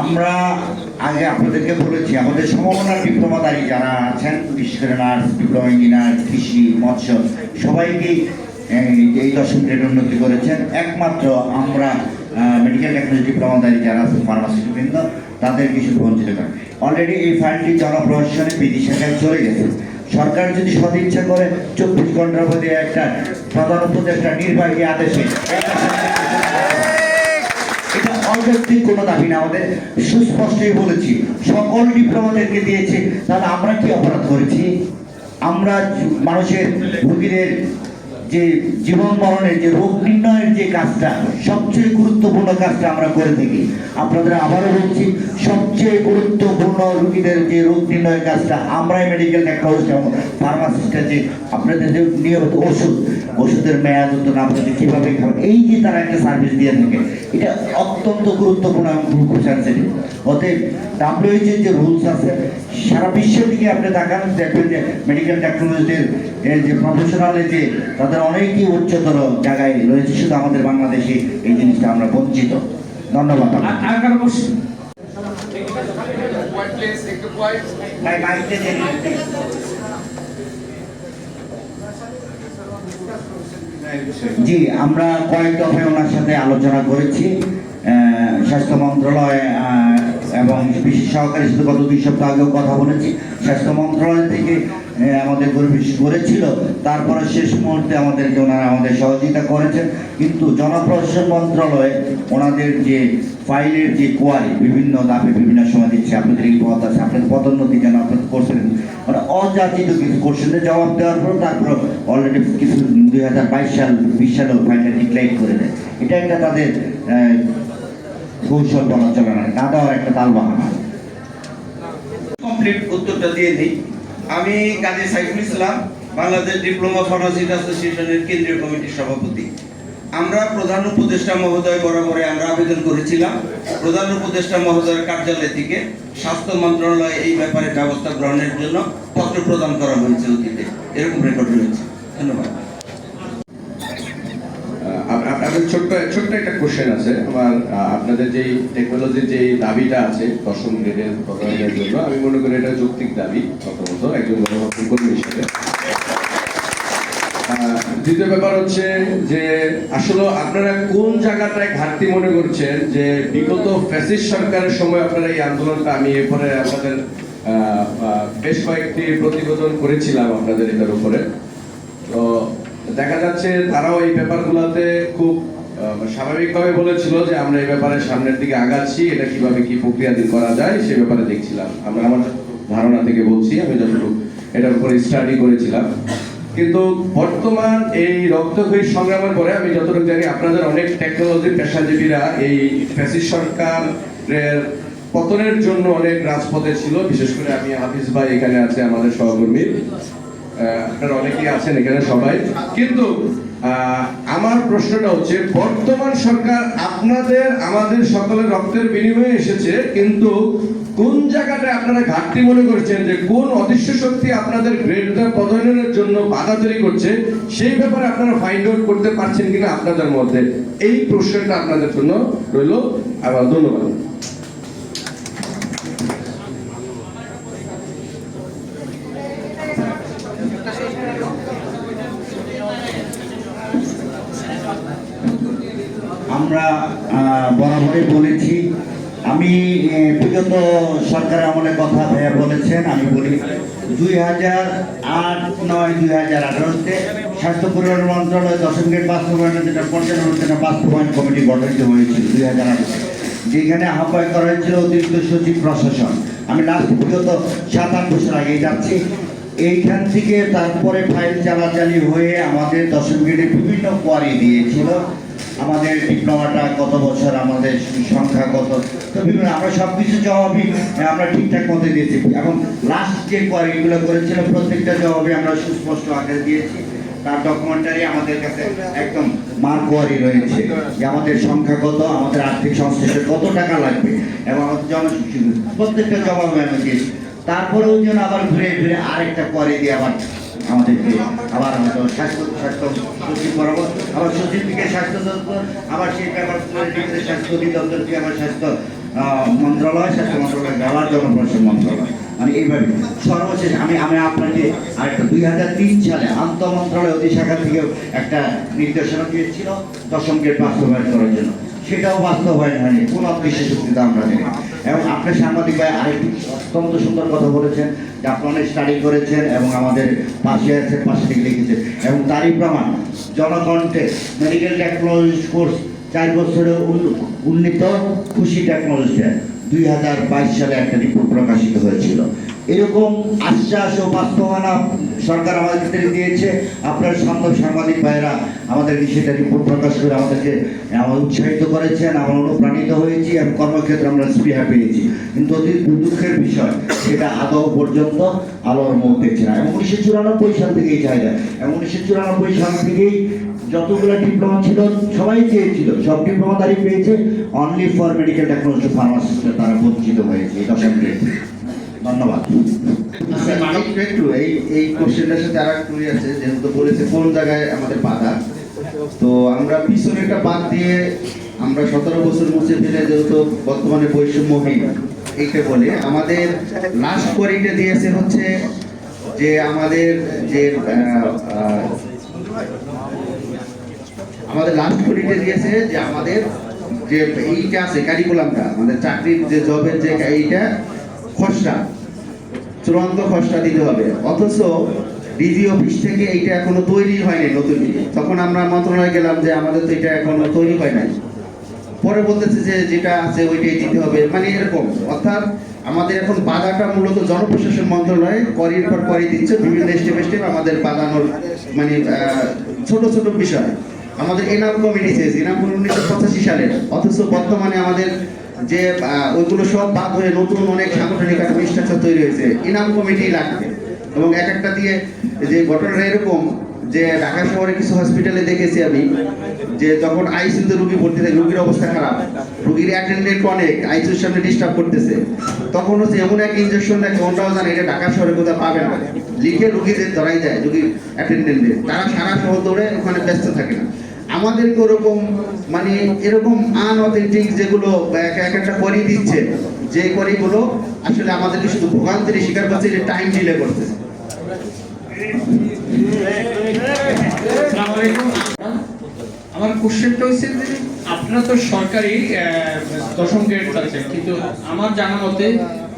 আমরা আগে আপনাদেরকে বলেছি, আমাদের সম্ভাবনার ডিপ্লোমাদারী যারা আছেন বিশেষ করে নার্স, ডিপ্লোমা ইঞ্জিনিয়ার, কৃষি, মৎস্য সবাইকেই এই দশম গ্রেড উন্নতি করেছেন। একমাত্র আমরা মেডিকেল টেকনোলজি ডিপ্লোমাদারী যারা আছেন ফার্মাসিস্টবৃন্দ তাদের কিছু বঞ্চিত করেন অলরেডি এই ফাইলটি জনপ্রশাসনে বিধি শাখায় চলে গেছে। সরকার যদি সদিচ্ছা করে চব্বিশ ঘণ্টার মধ্যে একটা প্রধান উপদেষ্টা নির্বাহী আদেশে এটা কোনো দাবি না, আমাদের সুস্পষ্টই বলেছি। সকল ডিপ্লোমাদেরকে দিয়েছে, তাহলে আমরা কি অপরাধ করেছি? আমরা মানুষের রোগীদের যে জীবন মরণের যে রোগ নির্ণয়ের যে কাজটা, সবচেয়ে গুরুত্বপূর্ণ কাজটা আমরা করে থাকি। আপনাদের আবারও বলছি, সবচেয়ে গুরুত্বপূর্ণ রোগীদের যে রোগ নির্ণয়ের কাজটা, আমরাই মেডিকেল টেকনোলজি ফার্মাসিস্টের যে আপনাদের যে নিয়মিত ওষুধ ওষুধের মেয়াদ না বলতে কীভাবে খাবেন এই যে তারা একটা সার্ভিস দিয়ে থাকে এটা অত্যন্ত গুরুত্বপূর্ণ এবং সেন্সিটিভ অতএব ডাব্লিউএইচের যে রুলস আছে সারা বিশ্বের দিকে আপনি তাকান দেখবেন যে মেডিকেল টেকনোলজির যে প্রফেশনালে যে তাদের অনেকই উচ্চতর জায়গায় রয়েছে শুধু আমাদের বাংলাদেশে এই জিনিসটা আমরা বঞ্চিত। ধন্যবাদ। আর কারও প্রশ্ন Quiet please, take the quiet. ভাই, মাইকটা দিয়ে দিন। জি, আমরা কয়েক দফায় ওনার সাথে আলোচনা করেছি। স্বাস্থ্য মন্ত্রণালয় এবং বিশেষ সহকারী সাথে গত দুই সপ্তাহ আগেও কথা বলেছি। স্বাস্থ্য মন্ত্রণালয় থেকে আমাদের পরিবেশ করেছিল। তারপরে শেষ মুহূর্তে আমাদেরকে ওনারা আমাদের সহযোগিতা করেছেন। কিন্তু জনপ্রশাসন মন্ত্রণালয়ে ওনাদের যে ফাইলের যে কোয়ারি বিভিন্ন দাপে বিভিন্ন সময় দিচ্ছে, আপনাদের এই পদ আছে, আপনাদের পদোন্নতি যেন আপনাদের করছেন মানে অযাচিত কিছু কোশ্চেনের জবাব দেওয়ার পর তারপর অলরেডি কিছু দুই হাজার বাইশ সাল, বিশ সালেও ফাইলটা ডিক্লাইন করে দেয়। এটা একটা তাদের কৌশল বলা চলে না। না দেওয়ার একটা তাল বাহানা কমপ্লিট উত্তরটা দিয়ে দিই। আমি কাজী সাইফুল ইসলাম, বাংলাদেশ ডিপ্লোমা ফার্মাসিস্ট অ্যাসোসিয়েশনের কেন্দ্রীয় কমিটির সভাপতি। আমরা প্রধান উপদেষ্টা মহোদয় বরাবরে আমরা আবেদন করেছিলাম। প্রধান উপদেষ্টা মহোদয়ের কার্যালয় থেকে স্বাস্থ্য মন্ত্রণালয় এই ব্যাপারে ব্যবস্থা গ্রহণের জন্য পত্র প্রদান করা হয়েছে অতীতে এরকম রেকর্ড রয়েছে। ধন্যবাদ। ছোট্ট ছোট্ট একটা কোশ্চেন আছে। আমার আপনাদের যেই টেকনোলজির যে দাবিটা আছে, দশম গ্রেডের জন্য, আমি মনে করি এটা যৌক্তিক দাবি প্রথমত, একজন গণমাধ্যম কর্মী হিসেবে। দ্বিতীয় ব্যাপার হচ্ছে যে আসলে আপনারা কোন জায়গাটায় ঘাটতি মনে করছেন যে বিগত ফ্যাসিস্ট সরকারের সময় আপনারা এই আন্দোলনটা, আমি এরপরে আপনাদের বেশ কয়েকটি প্রতিবেদন করেছিলাম আপনাদের এটার উপরে। তো দেখা যাচ্ছে তারাও এই ব্যাপারগুলোতে খুব স্বাভাবিকভাবে বলেছিল যে আমরা এই ব্যাপারে সামনের দিকে আগাচ্ছি, এটা কীভাবে কি প্রক্রিয়াধীন করা যায় সে ব্যাপারে দেখছিলাম। আমরা আমার ধারণা থেকে বলছি, আমি যতটুকু এটার উপরে স্টাডি করেছিলাম। কিন্তু বর্তমান এই রক্তক্ষয়ী সংগ্রামের পরে আমি যতটুকু জানি আপনাদের অনেক টেকনোলজি পেশাজীবীরা এই ফ্যাসিস সরকারের পতনের জন্য অনেক রাজপথে ছিল। বিশেষ করে আমি হাফিজ ভাই এখানে আছে, আমাদের সহকর্মী। আপনারা অনেকেই আছেন, এখানে সবাই। কিন্তু আমার প্রশ্নটা হচ্ছে, বর্তমান সরকার আপনাদের, আমাদের সকলের রক্তের বিনিময়ে এসেছে, কিন্তু কোন জায়গাটায় আপনারা ঘাটতি মনে করছেন যে কোন অদৃশ্য শক্তি আপনাদের গ্রেডটা পদায়নের জন্য বাধা তৈরি করছে? সেই ব্যাপারে আপনারা ফাইন্ড আউট করতে পারছেন কিনা আপনাদের মধ্যে? এই প্রশ্নটা আপনাদের জন্য রইল। আবার ধন্যবাদ আমরা আহ, বরাবরই বলেছি। আমি বিগত সরকারের আমলে কথা ভাইয়া বলেছেন, আমি বলি দুই হাজার আট নয়, দুই হাজার আঠারোতে স্বাস্থ্য পরিবার মন্ত্রণালয় দশম গ্রেড বাস্তবায়নের যেটা পর্যালোচনা বাস্তবায়ন কমিটি গঠিত হয়েছিল দুই হাজার আঠারো যেখানে আহ্বায়ক করা হয়েছিল অতিরিক্ত সচিব প্রশাসন। আমি লাস্ট বিগত সাত আট বছর আগে যাচ্ছি। এইখান থেকে তারপরে ফাইল চালাচালি হয়ে আমাদের দশম গ্রেডে বিভিন্ন কোয়ারি দিয়েছিল। আমাদের ডিপ্লোমাটা কত বছর, আমাদের সংখ্যা কত? তো বিভিন্ন, আমরা সব কিছু জবাবই আমরা ঠিকঠাক মতো দিয়েছি। এবং লাস্ট যে কোয়ারিগুলো করেছিল, প্রত্যেকটা জবাবে আমরা সুস্পষ্ট আকারে দিয়েছি। তার ডকুমেন্টারি আমাদের কাছে একদম মার্ক কোয়ারি রয়েছে যে আমাদের সংখ্যা কত, আমাদের আর্থিক সংশ্লিষ্ট কত টাকা লাগবে, এবং আমাদের জন প্রত্যেকটা জবাবে আমি দিয়েছি। তারপরেও যেন আবার ঘুরে ঘুরে আরেকটা কোয়ারি দিয়ে আবার আমাদেরকে, আবার স্বাস্থ্য স্বাস্থ্য সচিব বরাবর আবার স্বাস্থ্য দপ্তর আবার স্বাস্থ্য আবার স্বাস্থ্য মন্ত্রণালয় স্বাস্থ্য মন্ত্রণালয় আবার জনপ্রশাসন মন্ত্রণালয় মানে এইভাবে সর্বশেষ আমি আমি আপনাকে আরেকটা দুই হাজার তিন সালে আন্তঃ মন্ত্রণালয় অতি শাখা থেকেও একটা নির্দেশনা দিয়েছিল দশম গ্রেড বাস্তবায়ন করার জন্য সেটাও বাস্তবায়ন হয়নি কোন অদৃশ্য শক্তিতে আমরা এবং আপনার সাংবাদিক ভাই আরেকটি অত্যন্ত সুন্দর কথা বলেছেন, যে আপনি অনেক স্টাডি করেছেন এবং আমাদের পাশে আছে, পাশে লিখেছেন এবং তারই প্রমাণ, জনকণ্ঠে মেডিকেল টেকনোলজি কোর্স চার বছরে উন্ন- উন্নীত খুশি টেকনোলজি দুই হাজার বাইশ সালে একটা রিপোর্ট প্রকাশিত হয়েছিল। এরকম আশ্বাস ও বাস্তবায়না সরকার আমাদের দিয়েছে। আপনার সম্ভব সাংবাদিক ভাইরা আমাদেরকে সেটা রিপোর্ট প্রকাশ করে আমাদেরকে উৎসাহিত করেছেন, আমরা অনুপ্রাণিত হয়েছি এবং কর্মক্ষেত্রে আমরা স্পৃহা পেয়েছি। কিন্তু অতি দুঃখের বিষয়, সেটা আদৌ পর্যন্ত আলোর মুখ দেখছে না। এবং উনিশশো চুরানব্বই সাল থেকেই চাহিদা। এবং উনিশশো চুরানব্বই সাল থেকেই যতগুলো ডিপ্লোমা ছিল, সবাই চেয়েছিল, সব ডিপ্লোমা তারিখ পেয়েছে only for medical technology pharmacist তারা বঞ্চিত হয়েছে থেকে। ধন্যবাদ। একটু, এই এই কোশ্চেনটার সাথে আর একটু ইয়ে আছে, যেহেতু বলেছে কোন জায়গায় আমাদের বাধা। তো আমরা পিছনেরটা বাদ দিয়ে আমরা সতেরো বছর মুছে ফেলে যেহেতু বর্তমানে বৈষম্যহীন এইটা বলে, আমাদের লাস্ট কোয়ারিটা দিয়েছে হচ্ছে যে আমাদের যে আমাদের লাস্ট কোয়ারিটা দিয়েছে যে আমাদের যে এইটা আছে কারিকুলামটা আমাদের চাকরির যে জবের যে এইটা খসড়া, চূড়ান্ত খসড়া দিতে হবে। অথচ ডিজি অফিস থেকে এইটা এখনও তৈরি হয়নি নতুন তখন আমরা মন্ত্রণালয়ে গেলাম যে আমাদের তো এটা এখনও তৈরি হয় নাই। পরে বলতেছে যে যেটা আছে ওইটাই দিতে হবে মানে এরকম। অর্থাৎ আমাদের এখন বাধাটা মূলত জনপ্রশাসন মন্ত্রণালয়ে করির পর করি দিচ্ছে, বিভিন্ন স্টেপ স্টেপ আমাদের বাধানোর মানে ছোট ছোট বিষয়। আমাদের এনাম কমিটি চেয়েছে, এনাম উনিশশো পঁচাশি সালের। অথচ বর্তমানে আমাদের যে ওইগুলো সব বাদ হয়ে নতুন অনেক সাংগঠনিক একটা স্ট্রাকচার তৈরি হয়েছে। ইনাম কমিটি লাগবে। এবং এক একটা দিয়ে যে ঘটনাটা এরকম যে ঢাকা শহরে কিছু হসপিটালে দেখেছি আমি, যে যখন আইসিইউতে রুগী ভর্তি থাকে, রুগীর অবস্থা খারাপ, রুগীর অ্যাটেন্ডেন্ট অনেক আইসিইউর সামনে ডিস্টার্ব করতেছে। তখন হচ্ছে এমন এক ইনজেকশন দেখে ওটাও জানে, এটা ঢাকা শহরে কোথাও পাবে না। লিখে রুগীদের ধরাই যায় রুগীর অ্যাটেন্ডেন্টদের তারা সারা শহর দৌড়ে ওখানে ব্যস্ত থাকে না। আমাদেরকে ওরকম মানে এরকম আনঅথেন্টিক যেগুলো এক এক একটা করি দিচ্ছে, যে করিগুলো আসলে আমাদেরকে শুধু ভোগান্তির শিকার করছে, যে টাইম ডিলে করতেছে আমার কোশ্চেনটা হচ্ছে যে আপনারা তো সরকারি দশম গ্রেড চাচ্ছেন, কিন্তু আমার জানা মতে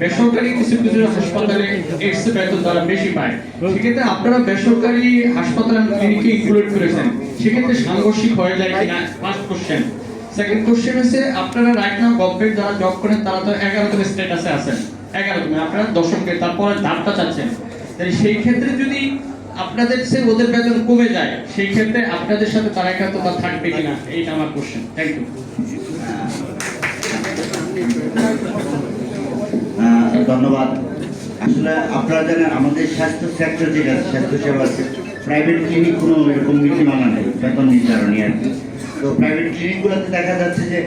বেসরকারি কিছু কিছু হাসপাতালে এক্স বেতন তারা বেশি পায়। সেক্ষেত্রে আপনারা বেসরকারি হাসপাতাল ক্লিনিকে ইনক্লুড করেছেন। সেক্ষেত্রে সাংঘর্ষিক হয়ে যায় কিনা ফার্স্ট কোশ্চেন সেকেন্ড কোশ্চেন হচ্ছে, আপনারা রাইট নাও গভর্নমেন্ট যারা জব করেন, তারা তো এগারোতম স্টেটাসে আছেন। এগারোতম, আপনারা দশম গ্রেড তারপরে ধাপটা চাচ্ছেন। তাই সেই ক্ষেত্রে যদি আপনাদের সে ওদের বেতন কমে যায়, সেই ক্ষেত্রে আপনাদের সাথে তারা একাত্মতা থাকবে কিনা? এইটা আমার কোশ্চেন থ্যাংক ইউ ধন্যবাদ। আসলে আপনারা জানেন আমাদের স্বাস্থ্য সেক্টর যেটা আছে, স্বাস্থ্য সেবা প্রাইভেট ক্লিনিক কোনো এরকম নীতিমালা নেই বেতন নির্ধারণী আর কি। তো প্রাইভেট ক্লিনিকগুলোতে দেখা যাচ্ছে যে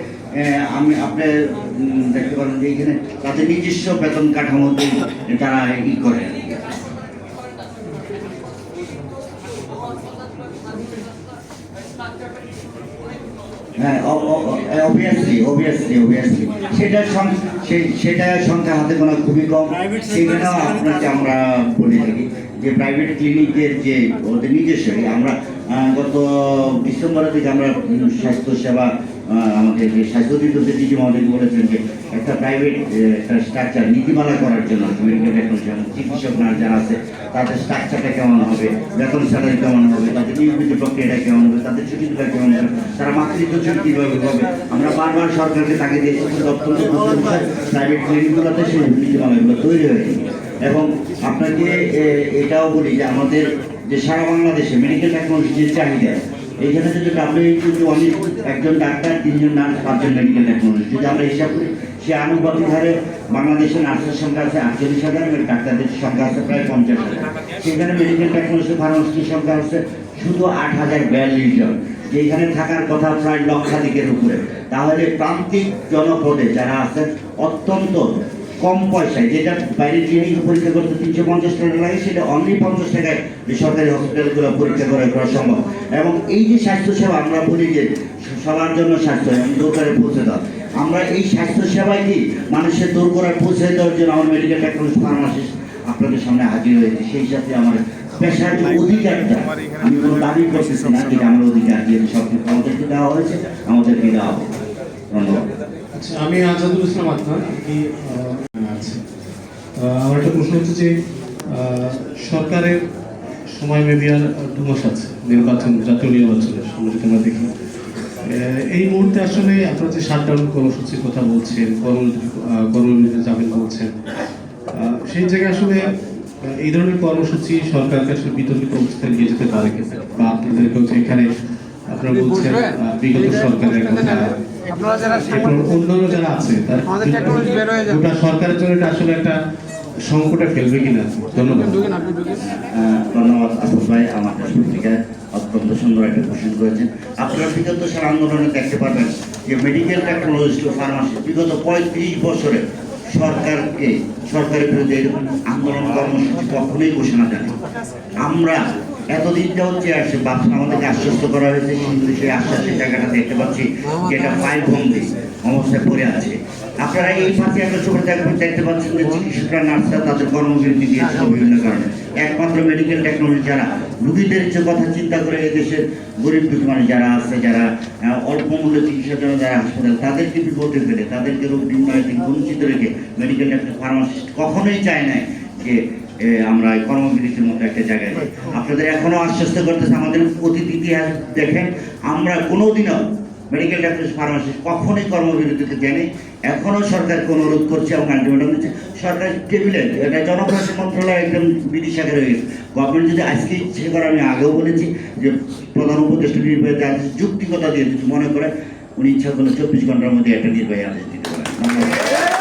আমি আপনি দেখতে পারেন যে এখানে তাদের নিজস্ব বেতন কাঠামোতে তারা ই করে হ্যাঁ অবভিয়াসলি অবভিয়াসলি অবভিয়াসলি সেটার সং- সেটার সংখ্যা হাতে গোনা খুবই কম। সেখানেও আপনাকে আমরা বলে থাকি যে প্রাইভেট ক্লিনিকের যে ওদের নিজস্ব আমরা গত ডিসেম্বরের দিকে আমরা স্বাস্থ্যসেবা স্বাস্থ্য সেবা আহ, আমাদের যে স্বাস্থ্য অধিদপ্তর দিদি আমাদেরকে বলেছেন যে একটা প্রাইভেট একটা স্ট্রাকচার নীতিমালা করার জন্য মেডিকেল টেকনোলজি চিকিৎসক নার্স যারা আছে, তাদের স্ট্রাকচারটা কেমন হবে, বেতন স্যালারি কেমন হবে, তাদের নিয়োজিত প্রক্রিয়াটা কেমন হবে, তাদের ছুটিগুলো কেমন হবে, তারা মাতৃত্ব ছুটি কীভাবে হবে আমরা বারবার সরকারকে তাকে দিয়েছি অত্যন্ত প্রাইভেট ক্লিনিকগুলোতে সেই নীতিমালাগুলো তৈরি হয়নি এবং আপনাকে এটাও বলি যে আমাদের যে সারা বাংলাদেশে মেডিকেল টেকনোলজির চাহিদা এইখানে যদি ডাব্লিউএইচও যে অনেক একজন ডাক্তার, তিনজন নার্স, পাঁচজন মেডিকেল টেকনোলজি যদি আমরা হিসাব করি, সে আনুপাতিক হারে বাংলাদেশে নার্সের সংখ্যা আছে আটচল্লিশ হাজার এবং ডাক্তারদের সংখ্যা আছে প্রায় পঞ্চাশ হাজার। সেখানে মেডিকেল টেকনোলজি ফার্মাসিস্টের সংখ্যা আছে শুধু আট হাজার বিয়াল্লিশ জন। যেখানে থাকার কথা প্রায় লক্ষাধিকের উপরে। তাহলে প্রান্তিক জনপদে যারা আছেন, অত্যন্ত কম পয়সায় যেটা বাইরে গিয়ে পরীক্ষা করতে তিনশো পঞ্চাশ টাকা লাগে সেটা অনলি পঞ্চাশ টাকায় সরকারি হসপিটালগুলো পরীক্ষা করে করা সম্ভব। এবং এই যে স্বাস্থ্যসেবা আমরা বলি যে সবার জন্য স্বাস্থ্য দরকারে পৌঁছে দাও। আমরা এই স্বাস্থ্য সেবায় কি? মানুষের দূর করার পৌঁছে দেওয়ার জন্য আমার মেডিকেল টেকনোলজি ফার্মাসিস্ট আপনাদের সামনে হাজির হয়েছে। সেই সাথে আমার পেশার যে অধিকারটা আমি কোনো দাবি করতেছি না কিন্তু আমার অধিকার যেহেতু সব কিছু আমাদেরকে দেওয়া হয়েছে আমাদেরকে দেওয়া হবে। ধন্যবাদ। আচ্ছা, আমি আজাদুল ইসলাম আদনান আহ, আমার একটা প্রশ্ন হচ্ছে যে সরকারের সময় মেবি আর আছে নির্বাচন জাতীয় নির্বাচনের সামনে যদি আমরা দেখি। এই মুহূর্তে আসলে আপনারা যে শাটডাউন কর্মসূচির কথা বলছেন কর্মবিরতি যাবেন বলছেন সেই জায়গায় আসলে এই ধরনের কর্মসূচি সরকারকে আসলে বিতর্কিত অবস্থায় নিয়ে যেতে পারে কিনা? বা আপনাদেরকে হচ্ছে এখানে আপনারা বলছেন বিগত সরকারের কথা আপনারা যারা অন্যান্য যারা আছে আমাদের technology বের হয়ে যাবে। গোটা সরকারের জন্য এটা আসলে একটা সংকটে ফেলবে কিনা? ধন্যবাদ। ধন্যবাদ আসফ ভাই আমার থেকে অত্যন্ত সুন্দর একটা কোশ্চেন করেছেন। আপনারা বিগত সাল আন্দোলনে দেখতে পাবেন যে মেডিকেল টেকনোলজিস্ট ও ফার্মাসি বিগত পঁয়ত্রিশ বছরে সরকারকে সরকারের বিরুদ্ধে আন্দোলন কর্মসূচি কখনোই ঘোষণা দেন আমরা এতদিন যাওয়া চেয়ে আসছে বাপসা আমাদেরকে আশ্বস্ত করা হয়েছে, কিন্তু সেই জায়গাটা দেখতে পাচ্ছি অবস্থায় পড়ে আছে। আপনারা এই একটা দেখবেন দেখতে পাচ্ছেন যে চিকিৎসকরা, নার্সরা তাদের কর্মবিরতি দিয়েছিল বিভিন্ন কারণে। একমাত্র মেডিকেল টেকনোলজি যারা, রুগীদের যে কথা চিন্তা করে এদেশের গরিব দুঃখী মানুষ যারা আছে, যারা অল্প মূল্যে চিকিৎসার জন্য যারা হাসপাতাল, তাদেরকে বিপদে ফেলে, তাদেরকে রোগ নির্ণয় থেকে বঞ্চিত রেখে মেডিকেল ফার্মাসিস্ট কখনোই চায় নাই যে আমরা কর্মবিরতির মতো একটা জায়গায় আপনাদের এখনও আশ্বস্ত করতেছে আমাদের অতীত ইতিহাস দেখেন, আমরা কোনোদিনও মেডিকেল ডাক্তার ফার্মাসিস্ট কখনোই কর্মবিরতিতে যায়নি এখনও সরকারকে অনুরোধ করছে এবং আলটিমেটাম দিচ্ছে সরকার টেবিলে, এটা জনপ্রশাসন মন্ত্রণালয় একদম বিদিশাখে রয়ে গেছে। গভর্নমেন্ট যদি আজকে ইচ্ছে করে, আমি আগেও বলেছি যে প্রধান উপদেষ্টা নির্বাহী আদেশ যুক্তিকতা দিয়ে মনে করে, উনি ইচ্ছা করলে চব্বিশ ঘণ্টার মধ্যে একটা নির্বাহী আদেশ দিতে পারে